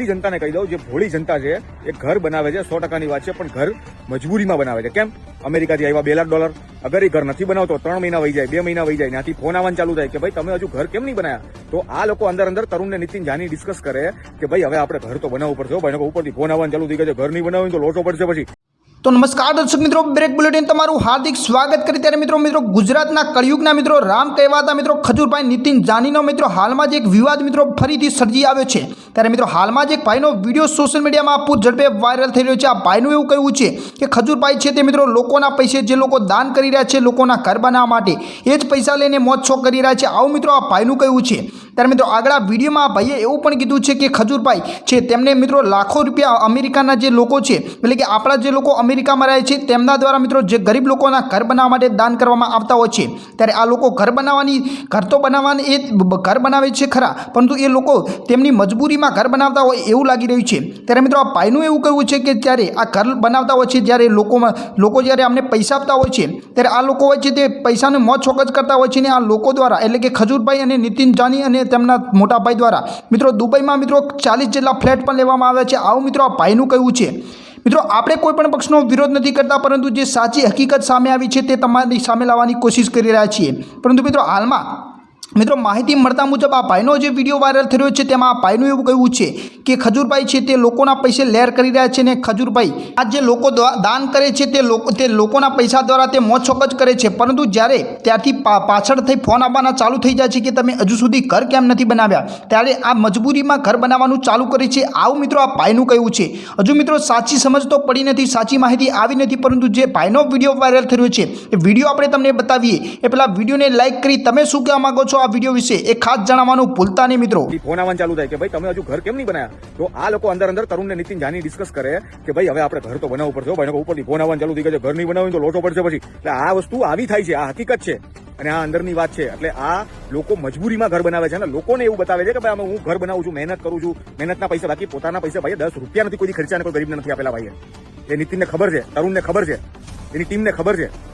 બધી જનતાને કહી દઉં, જે ભોળી જનતા છે, એ ઘર બનાવે છે, સો ટકાની વાત છે, પણ ઘર મજબૂરીમાં બનાવે છે. કેમ? અમેરિકાથી આવ્યા બે લાખ ડોલર. અગર એ ઘર નથી બનાવતો, ત્રણ મહિના વહી જાય, બે મહિના વહી જાય, ત્યાંથી ફોન આવવાનું ચાલુ થાય કે ભાઈ, તમે હજુ ઘર કેમ નહીં બનાયા? તો આ લોકો અંદર અંદર તરુણ ને નીતિન જાની ડિસ્કસ કરે કે ભાઈ, હવે આપણે ઘર તો બનાવવું પડશે ભાઈ ઉપરથી ફોન આવવાનું ચાલુ થઈ ગયો છે, ઘર નહીં બનાવ્યું તો લોટો પડશે પછી. તો નમસ્કાર દર્શક મિત્રો, બ્રેક બુલેટિન તમારું હાર્દિક સ્વાગત કરી. ત્યારે મિત્રો મિત્રો, ગુજરાતના કળિયુગના મિત્રો, રામ કહેવાતા મિત્રો, ખજૂરભાઈ નીતિન જાનીનો મિત્રો, હાલમાં જ એક વિવાદ મિત્રો ફરીથી સર્જી આવ્યો છે. ત્યારે મિત્રો, હાલમાં જ એક ભાઈનો વીડિયો સોશિયલ મીડિયામાં પૂર ઝડપે વાયરલ થઈ રહ્યો છે. આ ભાઈનું એવું કહેવું છે કે ખજૂરભાઈ છે તે મિત્રો, લોકોના પૈસે જે લોકો દાન કરી રહ્યા છે, લોકોના ઘર બનાવવા માટે, એ જ પૈસા લઈને મોજ શોખ કરી રહ્યા છે. આવું મિત્રો આ ભાઈનું કહેવું છે. ત્યારે મિત્રો આગળ વિડીયોમાં ભાઈએ એવું પણ કીધું છે કે ખજૂરભાઈ છે તેમને મિત્રો લાખો રૂપિયા અમેરિકાના જે લોકો છે, એટલે કે આપણા જે લોકો અમેરિકામાં રહે છે, તેમના દ્વારા મિત્રો જે ગરીબ લોકોના ઘર બનાવવા માટે દાન કરવામાં આવતા હોય છે. ત્યારે આ લોકો ઘર બનાવવાની, ઘર તો બનાવવાની એ ઘર બનાવે છે ખરા, પરંતુ એ લોકો તેમની મજબૂરીમાં ઘર બનાવતા હોય એવું લાગી રહ્યું છે. ત્યારે મિત્રો આ ભાઈનું એવું કહેવું છે કે જ્યારે આ ઘર બનાવતા હોય છે, જ્યારે લોકોમાં, લોકો જ્યારે અમને પૈસા આપતા હોય છે, ત્યારે આ લોકો હોય છે તે પૈસાને મોજ છોકજ કરતા હોય છે ને આ લોકો દ્વારા, એટલે કે ખજૂરભાઈ અને નીતિન જાની અને તેમના મોટા ભાઈ દ્વારા. મિત્રો, દુબઈમાં મિત્રો ચાલીસ જેટલા ફ્લેટ પણ લેવામાં આવ્યા છે. આવું મિત્રો આ ભાઈનું કહેવું છે. મિત્રો, આપણે કોઈ પણ પક્ષનો વિરોધ નથી કરતા, પરંતુ જે સાચી હકીકત સામે આવી છે તે તમારી સામે લાવવાની કોશિશ કરી રહ્યા છીએ. પરંતુ મિત્રો, હાલમાં મિત્રો, માહિતી મળતા મુજબ આ ભાઈનો જે વીડિયો વાયરલ થઈ રહ્યો છે, તેમાં આ ભાઈનું એવું કહેવું છે કે ખજૂરભાઈ છે તે લોકોના પૈસે લેર કરી રહ્યા છે ને ખજૂરભાઈ, આ જે લોકો દાન કરે છે તે લોકો, તે લોકોના પૈસા દ્વારા તે મોજ છોક જ કરે છે. પરંતુ જ્યારે ત્યારથી પાછળ થઈ ફોન આવવાના ચાલુ થઈ જાય છે કે તમે હજુ સુધી ઘર કેમ નથી બનાવ્યા, ત્યારે આ મજબૂરીમાં ઘર બનાવવાનું ચાલુ કરે છે. આવું મિત્રો આ ભાઈનું કહ્યું છે. હજુ મિત્રો સાચી સમજ તો પડી નથી, સાચી માહિતી આવી નથી, પરંતુ જે ભાઈનો વીડિયો વાયરલ થઈ રહ્યો છે, એ વીડિયો આપણે તમને બતાવીએ. એ પેલા વિડીયોને લાઈક કરી તમે શું કહેવા માંગો છો? આ વીડિયો વિશે એ ખાસ જણાવવાનું ભૂલતા નહીં મિત્રો. ફોન આવવાનું ચાલુ થાય કે ભાઈ તમે હજુ ઘર કેમ નહીં બનાવ્યા તો આ લોકો અંદર અંદર તરુણ ને નીતિન જાની ડિસ્કસ કરે કે ભાઈ હવે આપણે ઘર તો બનાવવું પડશે ભાઈ ઉપરથી ફોન આવવાનું ચાલુ થઈ ગયા છે. ઘર નહીં બનાવ્યું તો લોટો પડશે પછી. એટલે આ વસ્તુ આવી થાય છે, આ હકીકત છે. અને આ અંદરની વાત છે. એટલે આ લોકો મજબૂરીમાં ઘર બનાવે છે અને લોકોને એવું બતાવે છે કે ભાઈ હું ઘર બનાવું છું, મહેનત કરું છું. મહેનતના પૈસા બાકી, પોતાના પૈસા ભાઈ, દસ રૂપિયા નથી કોઈ ખર્ચા કોઈ ગરીબને નથી આપેલા ભાઈએ. એ નીતિનને ખબર છે, તરુણને ખબર છે. એની ટીમને ખબર છે.